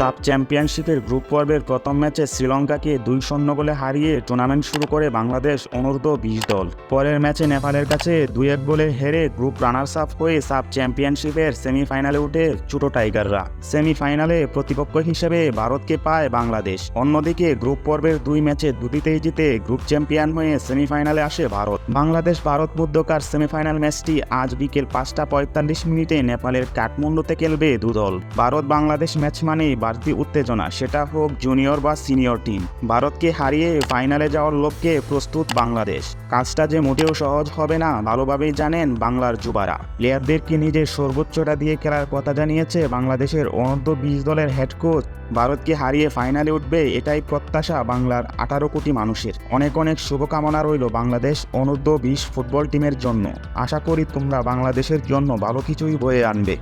Sub চ্যাম্পিয়নশিপের group পর্বের প্রথম ম্যাচে শ্রীলঙ্কাকে দুই শূন্য গোলে হারিয়ে টুর্নামেন্ট শুরু করে বাংলাদেশ অনূর্ধ্ব বিশ দল। পরের ম্যাচে নেপালের কাছে দুই এক গোলে হেরে গ্রুপ রানার্স আপ হয়ে সাব চ্যাম্পিয়নশিপের সেমিফাইনালে উঠে ছোট টাইগাররা। সেমিফাইনালে প্রতিপক্ষ হিসেবে ভারতকে পায় বাংলাদেশ। অন্যদিকে গ্রুপ পর্বের দুই ম্যাচে দুটিতেই জিতে গ্রুপ চ্যাম্পিয়ন হয়ে সেমিফাইনালে আসে ভারত। বাংলাদেশ ভারত মধ্যকার সেমিফাইনাল ম্যাচটি আজ বিকেল পাঁচটা পঁয়তাল্লিশ মিনিটে নেপালের কাঠমান্ডুতে খেলবে দুদল। ভারত বাংলাদেশ ম্যাচ মানেই বাড়তি উত্তেজনা। সেটা হোক জুনিয়র বা সিনিয়র টিম। ভারতকে হারিয়ে ফাইনালে যাওয়ার লক্ষ্যে প্রস্তুত বাংলাদেশ। কাজটা যে মোটেও সহজ হবে না, ভালোভাবেই জানেন বাংলার যুবারা। প্লেয়ারদেরকে নিজের সর্বোচ্চটা দিয়ে খেলার কথা জানিয়েছে বাংলাদেশের অনূর্ধ্ব বিশ দলের হেড কোচ ভারতকে হারিয়ে ফাইনালে উঠবে এটাই প্রত্যাশা বাংলার আঠারো কোটি মানুষের। অনেক অনেক শুভকামনা রইল বাংলাদেশ অনূর্ধ্ব বিশ ফুটবল টিমের জন্য। আশা করি তোমরা বাংলাদেশের জন্য ভালো কিছুই বয়ে আনবে।